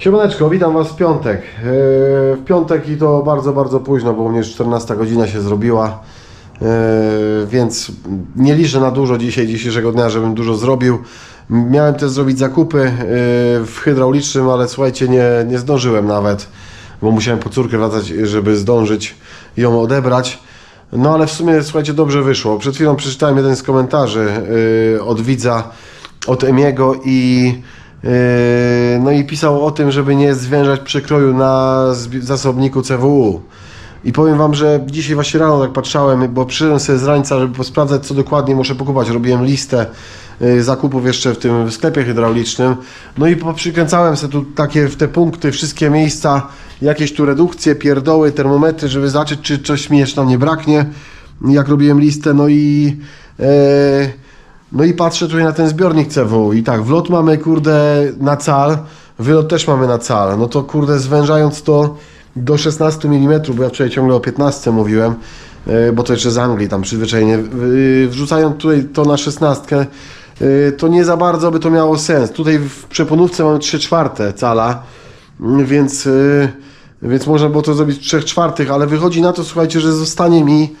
Siemaneczko, witam Was w piątek. Yy, W piątek i to bardzo, bardzo późno, bo u mnie już 14 godzina się zrobiła. Yy, Więc nie liczę na dużo dzisiaj, dzisiejszego dnia, żebym dużo zrobił. Miałem też zrobić zakupy yy, w hydraulicznym, ale słuchajcie, nie, nie zdążyłem nawet, bo musiałem po córkę wracać, żeby zdążyć ją odebrać. No ale w sumie, słuchajcie, dobrze wyszło. Przed chwilą przeczytałem jeden z komentarzy od widza, od Emiego i no i pisał o tym, żeby nie zwężać przekroju na zasobniku CWU. I powiem Wam, że dzisiaj właśnie rano tak patrzałem, bo przyszedłem sobie z rańca, żeby posprawdzać, co dokładnie muszę pokupować. Robiłem listę y, zakupów jeszcze w tym sklepie hydraulicznym. No i poprzykręcałem sobie tu takie w te punkty, wszystkie miejsca, jakieś tu redukcje, pierdoły, termometry, żeby zobaczyć, czy coś mi jeszcze tam nie braknie, jak robiłem listę. No i... e, no i patrzę tutaj na ten zbiornik CW i tak, wlot mamy kurde na cal, wylot też mamy na cal. No to kurde zwężając to do 16 mm, bo ja wczoraj ciągle o 15 mówiłem, e, bo to jeszcze z Anglii tam przyzwyczajenie. Yy, Wrzucając tutaj to na 16, yy, to nie za bardzo by to miało sens. Tutaj w przeponówce mamy 3 czwarte cala, mm, więc, więc można było to zrobić w 3 czwartych, ale wychodzi na to, słuchajcie, że zostanie mi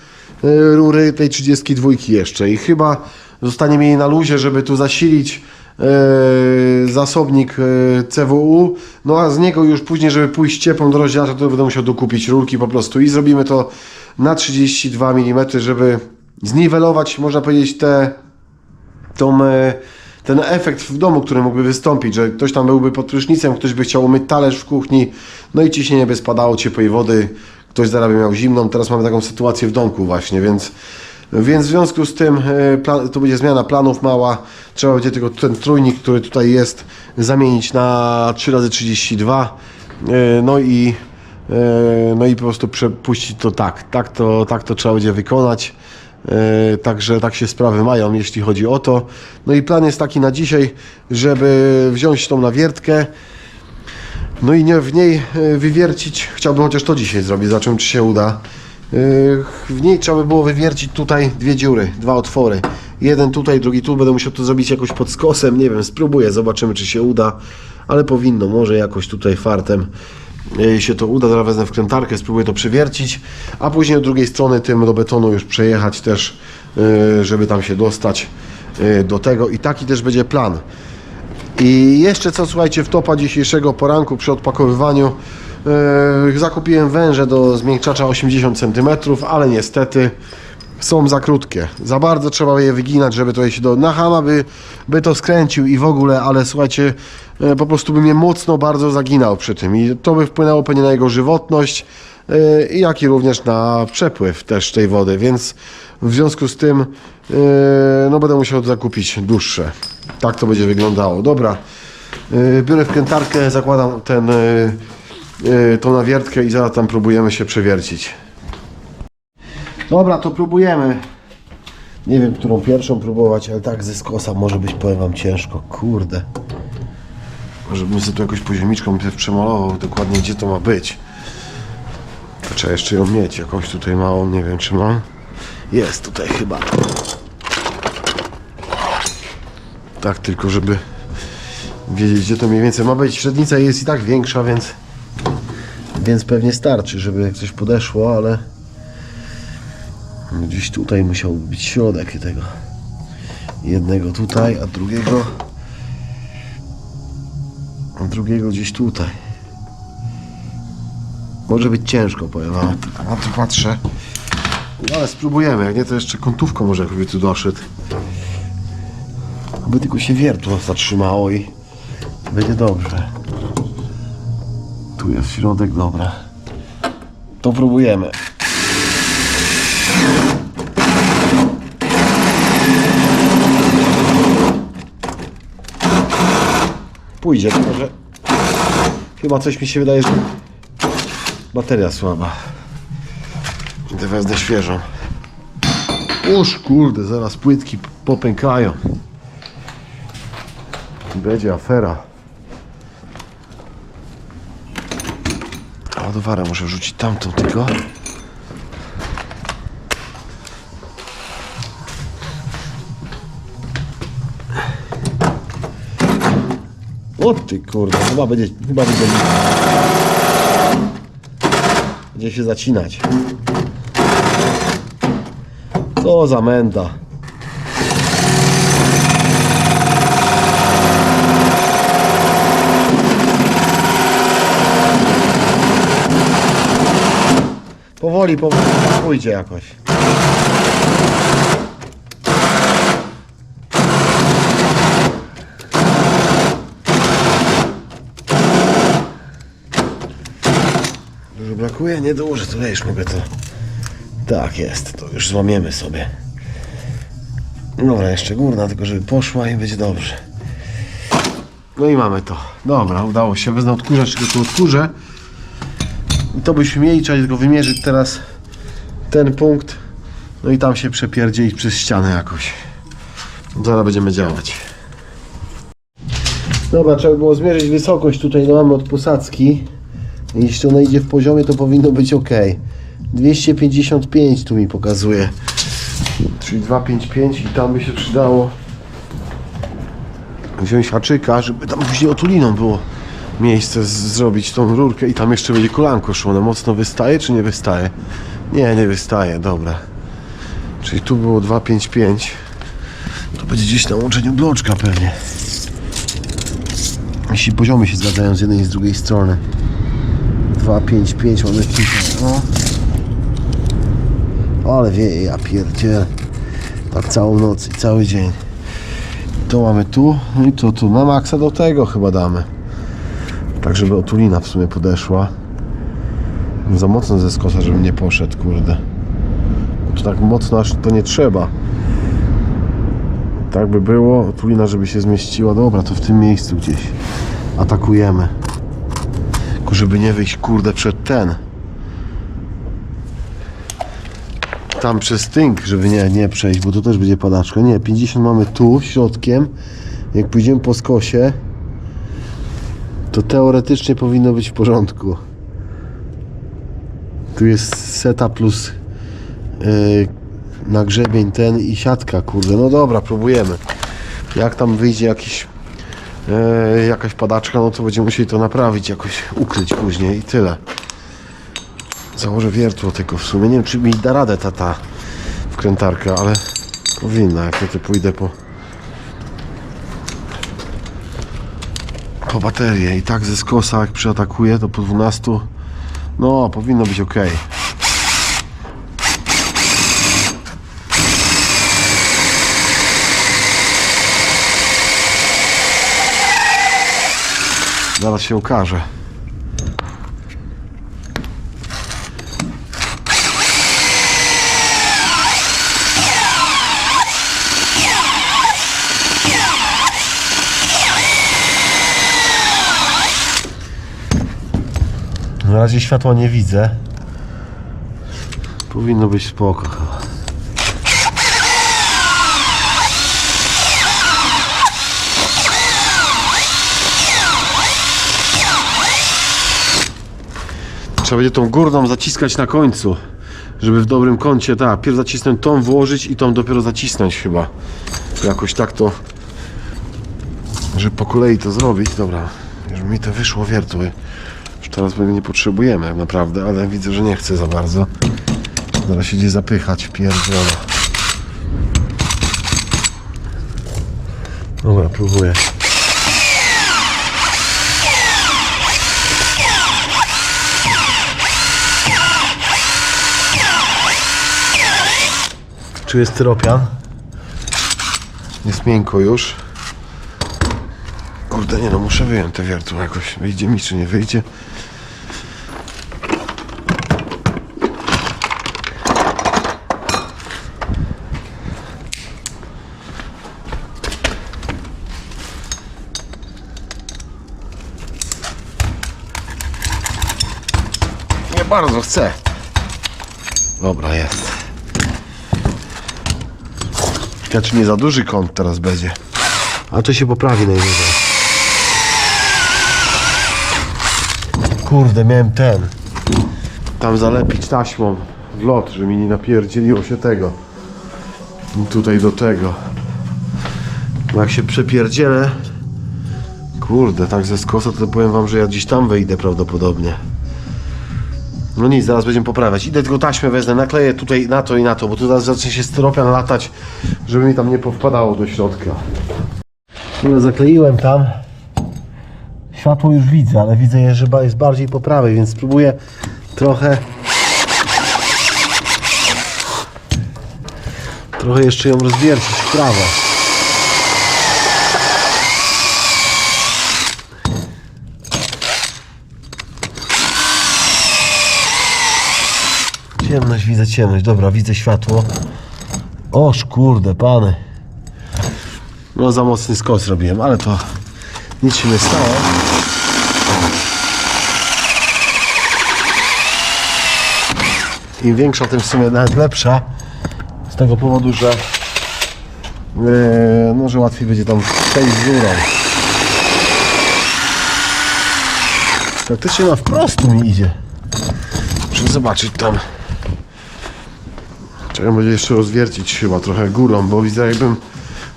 rury tej 32 jeszcze i chyba zostanie mi jej na luzie, żeby tu zasilić y, zasobnik y, CWU, no a z niego już później, żeby pójść ciepłą do rozdzielacza, to będę musiał dokupić rurki po prostu i zrobimy to na 32 mm, żeby zniwelować, można powiedzieć, te tą, e, ten efekt w domu, który mógłby wystąpić, że ktoś tam byłby pod prysznicem, ktoś by chciał umyć talerz w kuchni, no i ciśnienie by spadało ciepłej wody, ktoś zaraz by miał zimną. Teraz mamy taką sytuację w domku właśnie, więc, więc w związku z tym e, plan, to będzie zmiana planów mała. Trzeba będzie tylko ten trójnik, który tutaj jest, zamienić na 3x32. e, No i e, no i po prostu przepuścić to tak. Tak to, tak to trzeba będzie wykonać. Także tak się sprawy mają, jeśli chodzi o to. No i plan jest taki na dzisiaj, żeby wziąć tą nawiertkę, no i nie w niej wywiercić, chciałbym chociaż to dzisiaj zrobić, zobaczymy czy się uda. E, W niej trzeba by było wywiercić tutaj dwie dziury, dwa otwory. Jeden tutaj, drugi tu, będę musiał to zrobić jakoś pod skosem, nie wiem, spróbuję, zobaczymy czy się uda, ale powinno, może jakoś tutaj fartem e, się to uda, zaraz wezmę wkrętarkę, spróbuję to przywiercić, a później od drugiej strony tym do betonu już przejechać też, e, żeby tam się dostać do tego. I taki też będzie plan. I jeszcze co, słuchajcie, w topa dzisiejszego poranku przy odpakowywaniu. yy, zakupiłem węże do zmiękczacza 80 cm, ale niestety są za krótkie. Za bardzo trzeba je wyginać, żeby to się do... Na hama by, by to skręcił i w ogóle, ale słuchajcie, yy, po prostu by mnie mocno bardzo zaginał przy tym i to by wpłynęło pewnie na jego żywotność, i jak i również na przepływ też tej wody, więc w związku z tym no będę musiał zakupić dłuższe. Tak to będzie wyglądało. Dobra, biorę wkrętarkę, zakładam ten, yy, tą nawiertkę i zaraz tam próbujemy się przewiercić. Dobra, to próbujemy. Nie wiem, którą pierwszą próbować, ale tak ze skosa może być, powiem wam, ciężko. Kurde. Może bym sobie tu jakoś poziomniczką pierw przemalował dokładnie, gdzie to ma być. To trzeba jeszcze ją mieć, jakąś tutaj małą, nie wiem czy mam. Jest tutaj chyba. Tak, tylko żeby wiedzieć, gdzie to mniej więcej ma być. Średnica jest i tak większa, więc więc pewnie starczy, żeby jak coś podeszło, ale gdzieś tutaj musiał być środek tego. Jednego tutaj, a drugiego a drugiego gdzieś tutaj. Może być ciężko, powiem wam. Na to patrzę. No ale spróbujemy. Jak nie, to jeszcze kątówką może jakby tu doszedł. Aby tylko się wiertło zatrzymało i będzie dobrze. Tu jest środek, dobra. To próbujemy. Pójdzie, tylko że chyba coś mi się wydaje, że bateria słaba. Idę wezmę świeżą. Uż kurde, zaraz płytki popękają. Będzie afera. Ładowarę muszę wrzucić tamtą tylko. O ty kurde, chyba będzie, chyba będzie... Będzie się zacinać. Co za menda. Powoli, powoli, pójdzie jakoś. Dużo brakuje? Nie dużo, to już mogę to... Tak jest, to już złamiemy sobie. Dobra, jeszcze górna, tylko żeby poszła i będzie dobrze. No i mamy to. Dobra, udało się. Wezmę odkurzacz, tylko tu odkurzę. I to byśmy mieli, trzeba tylko wymierzyć teraz ten punkt. No i tam się przepierdzielić przez ścianę jakoś. Zaraz będziemy działać. Dobra, trzeba było zmierzyć wysokość tutaj, no mamy od posadzki. Jeśli ona idzie w poziomie, to powinno być ok. 255 tu mi pokazuje. Czyli 255 i tam by się przydało wziąć haczyka, żeby tam później otuliną było miejsce zrobić tą rurkę i tam jeszcze będzie kolanko szło. Ono mocno wystaje czy nie wystaje? Nie, nie wystaje, dobra. Czyli tu było 255. To będzie gdzieś na łączeniu bloczka pewnie. Jeśli poziomy się zgadzają z jednej i z drugiej strony. 255 mamy tutaj. No. Ale wie, ja pierdzielę. Tak całą noc i cały dzień. To mamy tu, i to tu. Na maksa do tego chyba damy. Tak, żeby otulina w sumie podeszła. Za mocno ze skosa, żeby nie poszedł, kurde. To tak mocno aż to nie trzeba. Tak by było, otulina, żeby się zmieściła. Dobra, to w tym miejscu gdzieś atakujemy. Tylko żeby nie wyjść, kurde, przed ten. Tam przez tynk, żeby nie, nie przejść, bo to też będzie padaczka. Nie, 50 mamy tu, środkiem. Jak pójdziemy po skosie, to teoretycznie powinno być w porządku. Tu jest seta plus yy, ten i siatka, kurde. No dobra, próbujemy. Jak tam wyjdzie jakiś, yy, jakaś padaczka, no to będziemy musieli to naprawić, jakoś ukryć później i tyle. Założę wiertło tylko w sumie. Nie wiem, czy mi da radę ta, ta wkrętarka, ale powinna. Jak nie, to pójdę po po baterię i tak ze skosa jak przyatakuję to po 12 no powinno być ok zaraz się okaże razie światła nie widzę. Powinno być spoko chyba. Trzeba będzie tą górną zaciskać na końcu, żeby w dobrym kącie, tak, pierw zacisnąć tą, włożyć i tą dopiero zacisnąć chyba. Jakoś tak to, żeby po kolei to zrobić. Dobra, już mi to wyszło wiertły. Teraz my nie potrzebujemy tak naprawdę, ale widzę, że nie chce za bardzo. Zaraz się idzie zapychać, pierdziele. Dobra, próbuję. Czuję styropian. Jest miękko już. Kurde, nie no, muszę wyjąć te wiertło jakoś. Wyjdzie mi, czy nie wyjdzie. Nie bardzo chcę. Dobra, jest. Ja czy nie za duży kąt teraz będzie? A to się poprawi najwyżej. Kurde, miałem ten. Tam zalepić taśmą w lot, żeby mi nie napierdzieliło się tego. I tutaj do tego. Bo jak się przepierdzielę, Kurde, tak ze skosa to powiem wam, że ja gdzieś tam wejdę prawdopodobnie. No nic, zaraz będziemy poprawiać. Idę tylko taśmę wezmę, nakleję tutaj na to i na to, bo tu zaraz zacznie się styropian latać, żeby mi tam nie powpadało do środka. Dobra, zakleiłem tam. Światło już widzę, ale widzę je, że jest bardziej po prawej, więc spróbuję trochę trochę jeszcze ją rozwiercić w prawo. Ciemność, widzę ciemność. Dobra, widzę światło. Oż kurde, pany. No za mocny skos robiłem, ale to nic się nie stało. Im większa, tym w sumie nawet lepsza. Z tego powodu, że yy, no, że łatwiej będzie tam przejść z górą. Praktycznie na wprost mi idzie. Muszę zobaczyć tam. Trzeba będzie jeszcze rozwiercić chyba trochę górą, bo widzę jakbym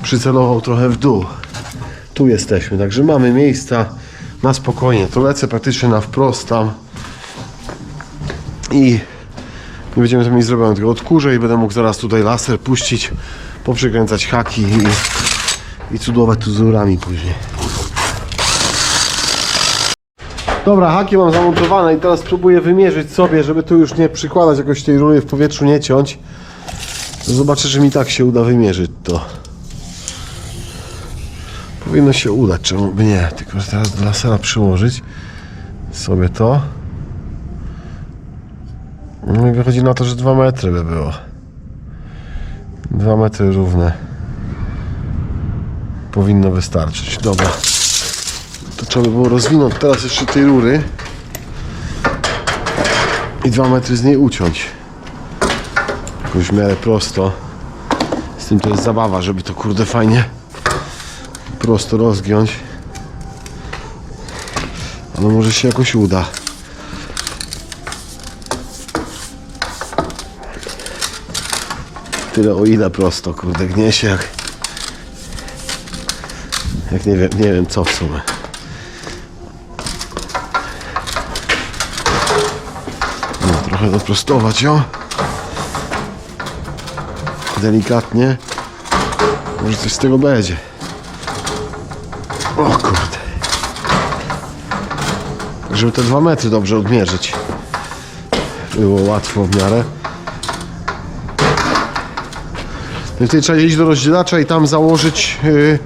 przycelował trochę w dół. Tu jesteśmy, także mamy miejsca na spokojnie. To lecę praktycznie na wprost tam i nie będziemy tam nic zrobione, tylko odkurzę i będę mógł zaraz tutaj laser puścić, poprzykręcać haki i, i cudować tu z później. Dobra, haki mam zamontowane i teraz spróbuję wymierzyć sobie, żeby tu już nie przykładać jakoś tej rury w powietrzu, nie ciąć. Zobaczę, że mi tak się uda wymierzyć to. Powinno się udać, czemu by nie. Tylko, teraz do lasera przyłożyć sobie to. No i wychodzi na to, że 2 metry by było. 2 metry równe. Powinno wystarczyć. Dobra. To trzeba by było rozwinąć teraz jeszcze tej rury. I 2 metry z niej uciąć. Jakoś w miarę prosto. Z tym to jest zabawa, żeby to kurde fajnie prosto rozgiąć. Ale może się jakoś uda. Tyle o ile prosto, kurde, gnie się jak... Jak nie wiem, nie wiem co w sumie. No, trochę doprostować ją. Delikatnie. Może coś z tego będzie. O kurde. Żeby te dwa metry dobrze odmierzyć. Było łatwo w miarę. No i tutaj trzeba iść do rozdzielacza i tam założyć yy,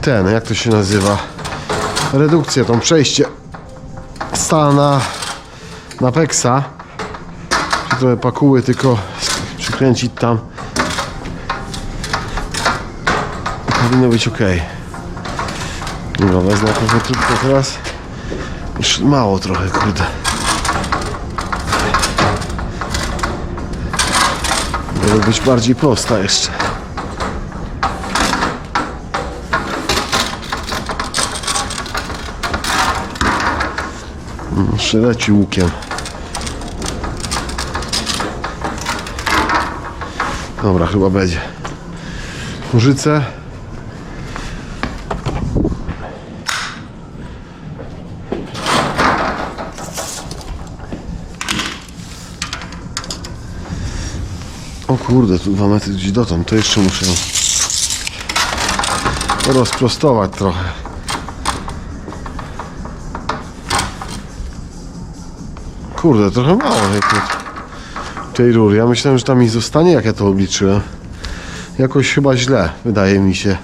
ten, jak to się nazywa? Redukcję, tą przejście stała na, na peksa. Trochę pakuły, tylko przykręcić tam. Powinno być ok. Dobra, wezmę trochę trudno teraz. Już mało trochę, kurde. Może być bardziej prosta jeszcze. Jeszcze leci łukiem. Dobra, chyba będzie. Nożyce. Kurde, tu dwa metry gdzieś dotąd, to jeszcze muszę rozprostować trochę. Kurde, trochę mało tej rury. Ja myślałem, że tam mi zostanie, jak ja to obliczyłem. Jakoś chyba źle, wydaje mi się.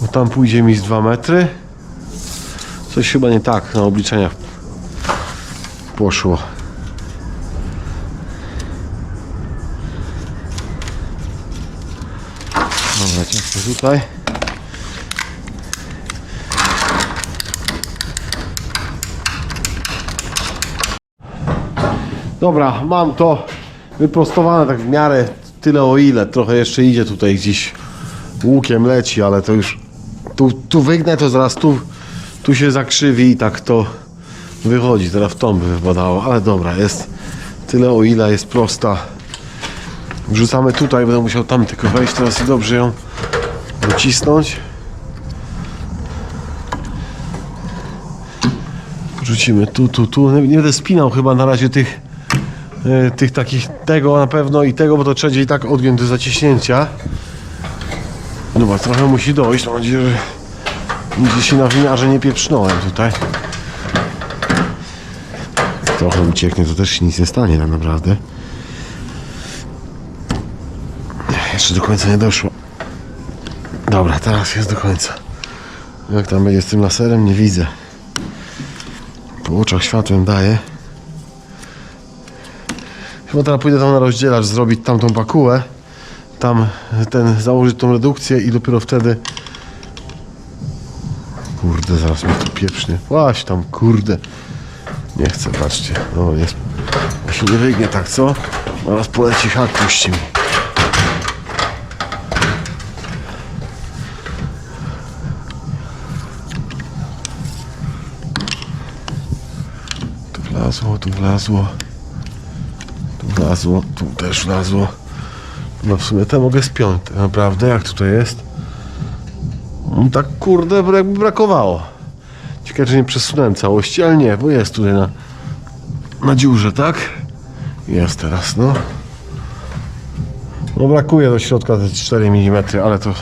Bo tam pójdzie mi z 2 metry. Coś chyba nie tak na obliczeniach poszło. Tutaj. Dobra, mam to wyprostowane tak w miarę tyle o ile. Trochę jeszcze idzie tutaj gdzieś łukiem leci, ale to już tu, tu wygnę to zaraz tu, tu się zakrzywi i tak to wychodzi. Teraz w tą by wypadało, ale dobra, jest tyle o ile jest prosta. Wrzucamy tutaj, będę musiał tam tylko wejść teraz i dobrze ją docisnąć. Rzucimy tu, tu, tu. Nie będę spinał chyba na razie tych, e, tych takich, tego na pewno i tego, bo to trzeba i tak odgiąć do zaciśnięcia. Dobra, trochę musi dojść. Mam nadzieję, że nigdzie się na wymiarze nie pieprznąłem tutaj. Trochę ucieknie, to też się nic nie stanie tak naprawdę. Jeszcze do końca nie doszło. Teraz jest do końca. Jak tam będzie z tym laserem, nie widzę. Po oczach światłem daje. Chyba teraz pójdę tam na rozdzielacz, zrobić tamtą pakułę. Tam ten, założyć tą redukcję i dopiero wtedy... Kurde, zaraz mnie tu pieprznie. Właśnie tam, kurde. Nie chcę, patrzcie. No, jest. Ja się nie wygnie tak, co? Zaraz poleci hak, puści mi. Wlazło, tu wlazło. Tu wlazło, tu też wlazło. No w sumie to mogę spiąć, tak naprawdę, jak tutaj jest. No tak kurde, jakby brakowało. Ciekawe, że nie przesunąłem całości, ale nie, bo jest tutaj na, na dziurze, tak? Jest teraz, no. No brakuje do środka te 4 mm, ale to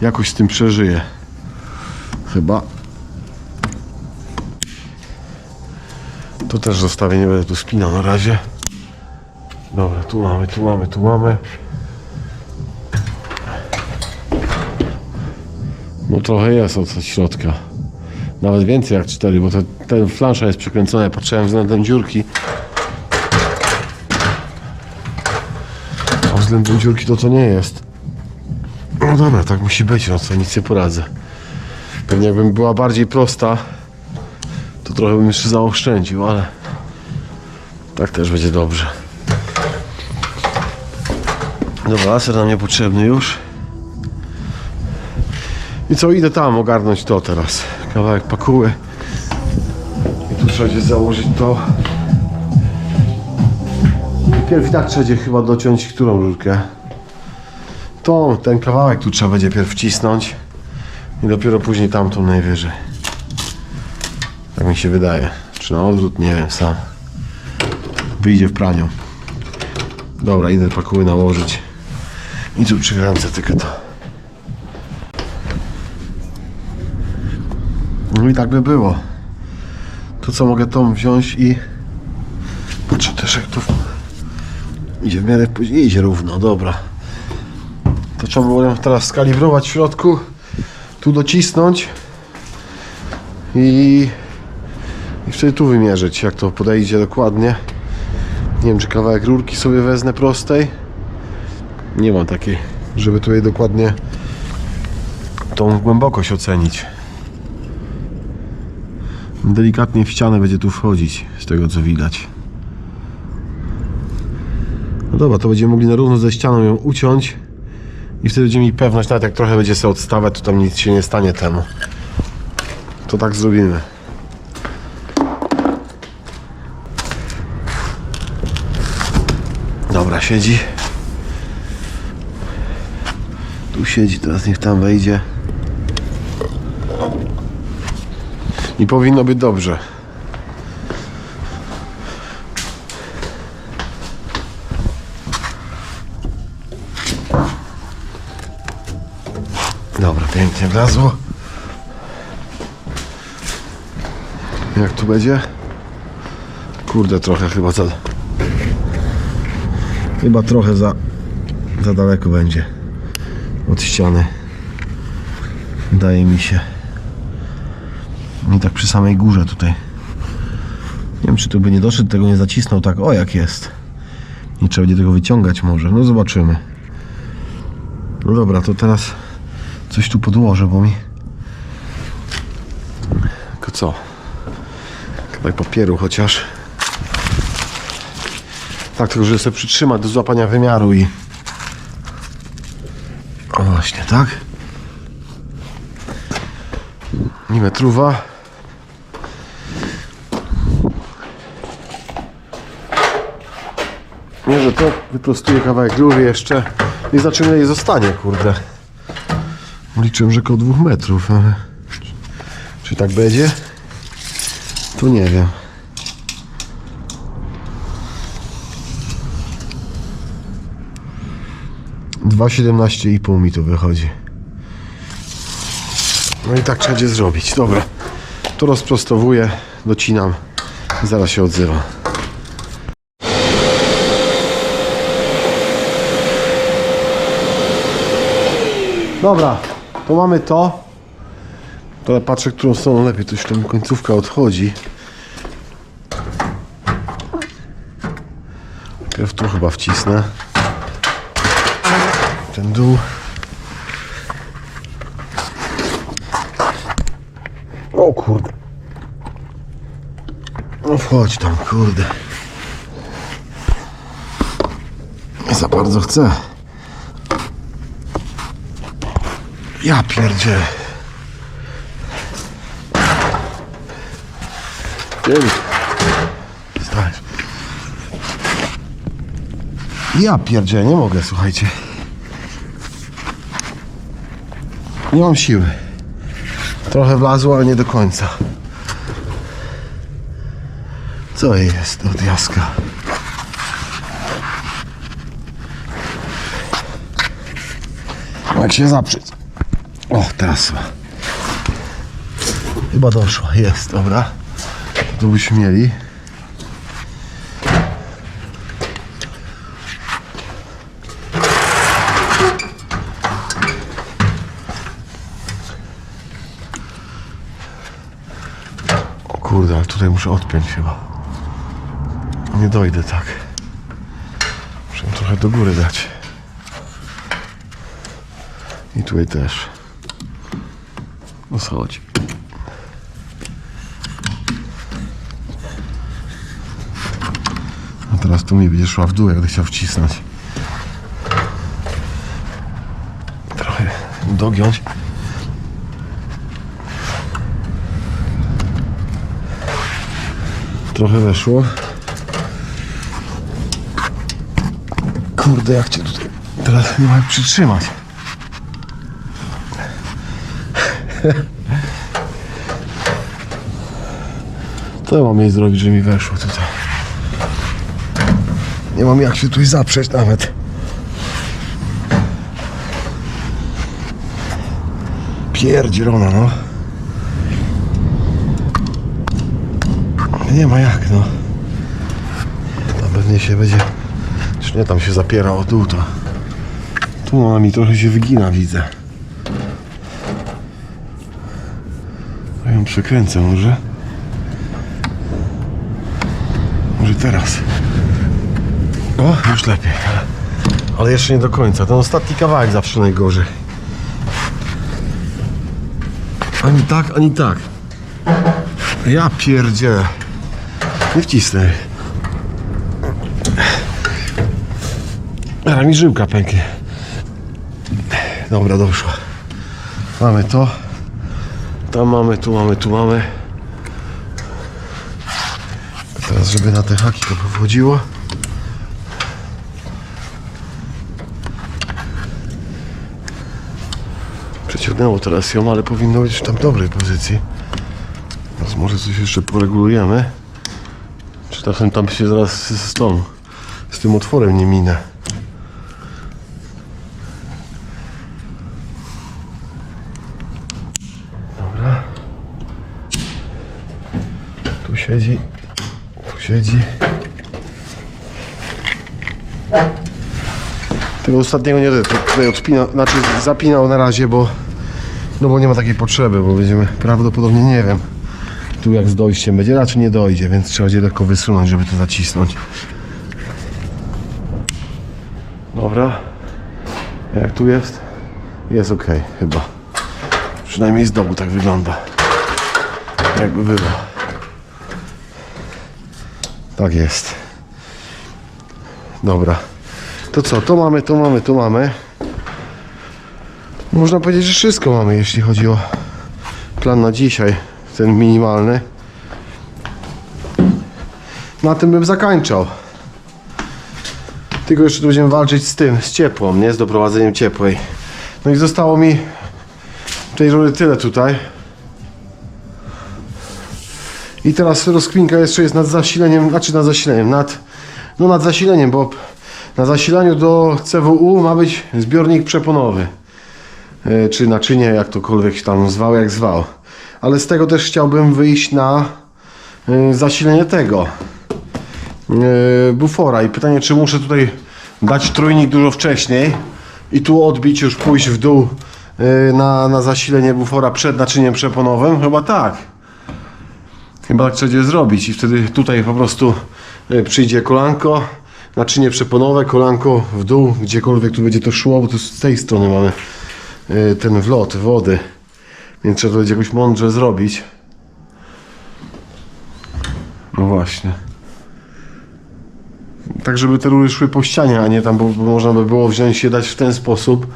jakoś z tym przeżyję. Chyba. To też zostawię, nie będę tu spinał na razie. Dobra, tu mamy, tu mamy, tu mamy. No trochę jest od środka. Nawet więcej jak 4, bo to, ten flansza jest przekręcona. Ja patrzyłem względem dziurki. A względem dziurki to to nie jest. No dobra, tak musi być, no co, nic nie poradzę. Pewnie jakbym była bardziej prosta, trochę bym jeszcze zaoszczędził, ale tak też będzie dobrze. Dobra, laser nam niepotrzebny już. I co, idę tam ogarnąć to teraz. Kawałek pakuły. I tu trzeba gdzieś założyć to. Pierw i tak trzeba będzie chyba dociąć którą rurkę. Tą, ten kawałek tu trzeba będzie pierw wcisnąć. I dopiero później tamtą najwyżej. Tak mi się wydaje. Czy na odwrót, nie wiem sam. Wyjdzie w praniu. Dobra, idę pakuły nałożyć. I tu przykręcę tylko to. No i tak by było. To co mogę tą wziąć i... Patrzę też jak to idzie w miarę później idzie równo, dobra. To trzeba było teraz skalibrować w środku, tu docisnąć i, i wtedy tu wymierzyć jak to podejdzie dokładnie. Nie wiem czy kawałek rurki sobie wezmę prostej. Nie mam takiej, żeby tutaj dokładnie tą głębokość ocenić. Delikatnie w ścianę będzie tu wchodzić, z tego co widać. No dobra, to będziemy mogli na równo ze ścianą ją uciąć i wtedy będziemy mieli pewność, nawet jak trochę będzie sobie odstawać, to tam nic się nie stanie temu. To tak zrobimy. Dobra, siedzi. Tu siedzi, teraz niech tam wejdzie. I powinno być dobrze. Dobra, pięknie wlazło. Jak tu będzie? Kurde, trochę chyba za... Chyba trochę za... Za daleko będzie. Od ściany. Wydaje mi się. I tak przy samej górze tutaj. Nie wiem, czy tu by nie doszedł, tego nie zacisnął tak, o jak jest. Nie trzeba będzie tego wyciągać może. No zobaczymy. No dobra, to teraz coś tu podłożę, bo mi... Tylko co? Kawałek papieru chociaż. Tak, tylko żeby sobie przytrzymać do złapania wymiaru i... O właśnie, tak? Milimetruwa. Nie, że to wyprostuję kawałek rury jeszcze. Nie zobaczymy ile jej zostanie, kurde. Liczyłem, że około dwóch metrów, ale... Czy tak będzie? To nie wiem. Dwa siedemnaście i pół mi to wychodzi. No i tak trzeba będzie zrobić. Dobra. To rozprostowuję, docinam. Zaraz się odzywam. Dobra, to mamy to. To patrzę, którą stroną lepiej. To już tam końcówka odchodzi. Najpierw tu chyba wcisnę. Ten dół. O kurde. No wchodź tam, kurde. Nie za bardzo chcę. Ja pierdzie. Ja pierdzie, nie mogę, słuchajcie. Nie mam siły. Trochę wlazło, ale nie do końca. Co jest od jaska? Jak się zaprzeć. O, teraz chyba. Doszła, jest, dobra. To byśmy mieli. Kurde, ale tutaj muszę odpiąć chyba. Nie dojdę tak. Muszę trochę do góry dać. I tutaj też. No schodź. A teraz tu mi będzie szła w dół, jak będę chciał wcisnąć. Trochę dogiąć. Trochę weszło. Kurde, jak cię tutaj... Teraz nie ma przytrzymać. Co ja mam jej zrobić, że mi weszło tutaj? Nie mam jak się tutaj zaprzeć nawet. Pierdzielona, no. Nie ma jak, no. To pewnie się będzie... Czy nie, tam się zapiera o dół, to... Tu ona mi trochę się wygina, widzę. To ją przekręcę może. Może teraz. O, już lepiej. Ale jeszcze nie do końca. Ten ostatni kawałek zawsze najgorzej. Ani tak, ani tak. Ja pierdzielę. Nie wcisnę. Teraz mi żyłka pęknie. Dobra, doszła. Mamy to. Tam mamy, tu mamy, tu mamy. Teraz, żeby na te haki to powchodziło. Przeciągnęło teraz ją, ale powinno być w tam dobrej pozycji. Teraz może coś jeszcze poregulujemy. Czasem tam się zaraz z, z tą, z tym otworem nie minę. Dobra. Tu siedzi. Tu siedzi. Tego ostatniego nie będę tutaj odpinał, znaczy zapinał na razie, bo no bo nie ma takiej potrzeby, bo będziemy prawdopodobnie nie wiem. Tu jak z dojściem będzie, raczej nie dojdzie, więc trzeba będzie lekko wysunąć, żeby to zacisnąć. Dobra. Jak tu jest? Jest ok, chyba. Przynajmniej z dołu tak wygląda. Jakby było. Tak jest. Dobra. To co? To mamy, to mamy, to mamy. Można powiedzieć, że wszystko mamy, jeśli chodzi o plan na dzisiaj. Ten minimalny. Na tym bym zakończył. Tylko jeszcze będziemy walczyć z tym, z ciepłą, nie? Z doprowadzeniem ciepłej. No i zostało mi Tej rury tyle tutaj. I teraz rozkwinka jeszcze jest nad zasileniem, znaczy nad zasileniem, nad, no nad zasileniem, bo na zasilaniu do CWU ma być zbiornik przeponowy. E, Czy naczynie, jak tokolwiek się tam zwał, jak zwał. Ale z tego też chciałbym wyjść na e, zasilenie tego e, bufora. I pytanie, czy muszę tutaj dać trójnik dużo wcześniej i tu odbić, już pójść w dół e, na, na zasilenie bufora przed naczyniem przeponowym? Chyba tak. Chyba tak trzeba zrobić i wtedy tutaj po prostu przyjdzie kolanko, naczynie przeponowe, kolanko w dół, gdziekolwiek tu będzie to szło, bo tu z tej strony mamy ten wlot wody, więc trzeba to będzie jakoś mądrze zrobić. No właśnie. Tak, żeby te rury szły po ścianie, a nie tam, bo, bo można by było wziąć je dać w ten sposób.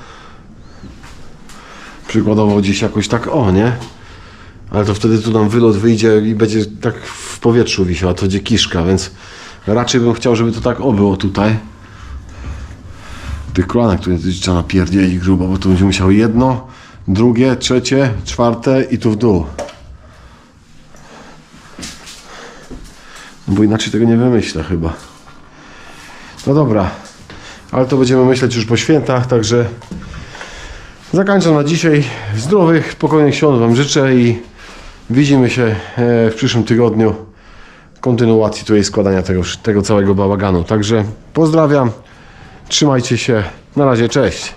Przykładowo gdzieś jakoś tak, o nie? Ale to wtedy tu nam wylot wyjdzie i będzie tak w powietrzu wisiała, to będzie kiszka, więc raczej bym chciał, żeby to tak o było tutaj. Tych kolanek tu trzeba napierdzielić grubo, bo tu będzie musiało jedno, drugie, trzecie, czwarte i tu w dół. No bo inaczej tego nie wymyślę chyba. No dobra, ale to będziemy myśleć już po świętach, także zakończam na dzisiaj. Zdrowych, spokojnych świąt Wam życzę i widzimy się e, w przyszłym tygodniu kontynuacji tutaj składania tego, tego całego bałaganu. Także pozdrawiam, trzymajcie się, na razie, cześć.